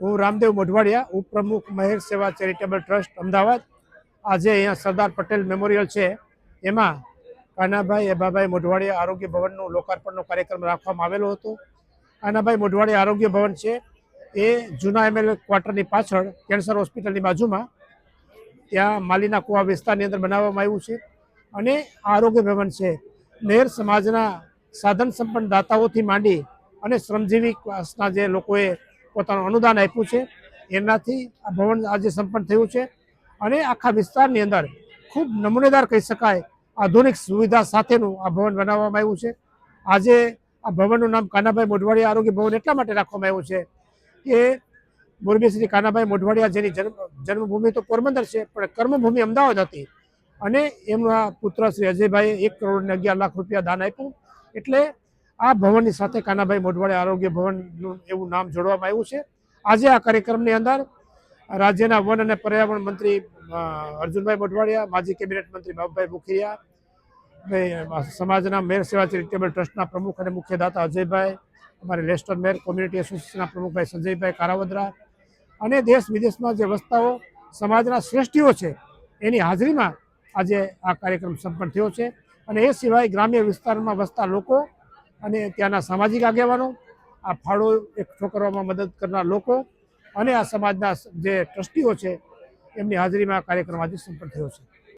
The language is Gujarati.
હું રામદેવ મોઢવાડિયા, ઉપપ્રમુખ મહેર સેવા ચેરિટેબલ ટ્રસ્ટ, અમદાવાદ. આજે અહીંયા સરદાર પટેલ મેમોરિયલ છે. એમાં કાનાભાઈ એબાભાઈ મોઢવાડિયા આરોગ્ય ભવનનું લોકાર્પણનો કાર્યક્રમ રાખવામાં આવેલો હતો. કાનાભાઈ મોઢવાડિયા આરોગ્ય ભવન છે. એ જૂના એમએલએ ક્વાર્ટરની પાછળ, કેન્સર હોસ્પિટલની બાજુમાં, ત્યાં માલીના કુવા વિસ્તારની અંદર બનાવવામાં આવ્યું છે. અને આરોગ્ય ભવન છે. નેર સમાજના સાધન સંપન્ન દાતાઓથી માંડી અને શ્રમજીવી ક્લાસના જે લોકોએ પોતાનું અનુદાન આપ્યું છે. એનાથી આ ભવન આજે સંપન્ન થયું છે. અને આખા વિસ્તારની અંદર ખૂબ નમૂનેદાર કહી શકાય, આધુનિક સુવિધા સાથેનું આ ભવન બનાવવામાં આવ્યું છે. આજે આ ભવનનું નામ કાનાભાઈ મોઢવાડિયા આરોગ્ય ભવન એટલા માટે રાખવામાં આવ્યું છે કે મોરબી શ્રી કાનાભાઈ મોઢવાડિયા જેની જન્મ, જન્મભૂમિ તો પોરબંદર છે, પણ કર્મભૂમિ અમદાવાદ હતી. અને એમના પુત્ર શ્રી અજયભાઈએ એક કરોડ ને અગિયાર લાખ રૂપિયા દાન આપ્યું. એટલે આ ભવનની સાથે કાનાભાઈ મોઢવાડિયા આરોગ્ય ભવનનું એવું નામ જોડવામાં આવ્યું છે. આજે આ કાર્યક્રમની અંદર રાજ્યના વન અને પર્યાવરણ મંત્રી અર્જુનભાઈ મોઢવાડિયા, માજી કેબિનેટ મંત્રી બાબુભાઈ મુખિયા સમાજના મેર સેવા ચેરિટેબલ ટ્રસ્ટના પ્રમુખ અને મુખ્ય દાતા અજયભાઈ, અમારે લેસ્ટર મેર કોમ્યુનિટી એસોસિએશનના પ્રમુખભાઈ સંજયભાઈ કારાવદરા અને દેશ વિદેશમાં જે વસ્તાઓ સમાજના શ્રેષ્ઠીઓ છે, એની હાજરીમાં આજે આ કાર્યક્રમ સંપન્ન થયો છે. અને એ સિવાય ગ્રામ્ય વિસ્તારમાં વસતા લોકો અને ત્યાંના સામાજિક આગેવાનો, આ ફાળો એકઠો કરવામાં મદદ કરનાર લોકો અને આ સમાજના જે ટ્રસ્ટીઓ છે, એમની હાજરીમાં કાર્યક્રમ આજે સંપન્ન થયો છે.